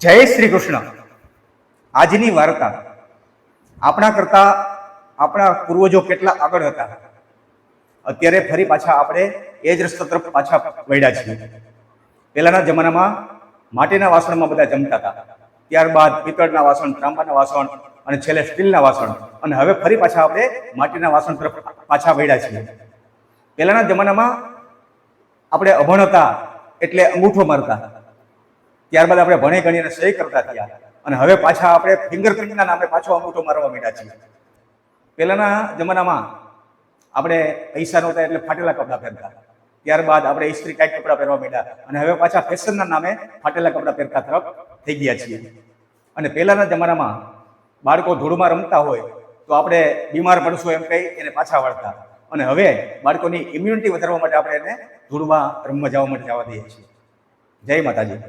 જય શ્રી કૃષ્ણ. આજની વાર્તા આપણા કરતા આપણા પૂર્વજો કેટલા આગળ હતા. અત્યારે ફરી પાછા આપણે એ જ રસ્તા તરફ પાછા વળ્યા છીએ. પહેલાના જમાનામાં માટીના વાસણમાં બધા જમતા હતા. ત્યારબાદ પિત્તળના વાસણ ત્રાંબાના વાસણ અને છેલ્લે સ્ટીલના વાસણ. અને હવે ફરી પાછા આપણે માટીના વાસણ તરફ પાછા વળ્યા છીએ. પહેલાના જમાનામાં આપણે અભણ હતા એટલે અંગૂઠો મારતા. ત્યારબાદ આપણે ભણી ગણીને સહી કરતા થયા. અને હવે પાછા આપણે ફિંગરપ્રિન્ટના નામે પાછો અંગૂઠો મારવા માંડ્યા છીએ. પહેલાના જમાનામાં આપણે પૈસા નહોતા એટલે ફાટેલા કપડાં પહેરતા. ત્યારબાદ આપણે ઇસ્ત્રી કાંઈક કપડાં પહેરવા માંડ્યા. અને હવે પાછા ફેશનના નામે ફાટેલા કપડાં પહેરતા તરફ થઈ ગયા છીએ. અને પહેલાના જમાનામાં બાળકો ધૂળમાં રમતા હોય તો આપણે બીમાર પડશું એમ કહી એને પાછા વળતા. અને હવે બાળકોની ઇમ્યુનિટી વધારવા માટે આપણે એને ધૂળમાં રમવા જવા માટે જવા દઈએ છીએ. જય માતાજી.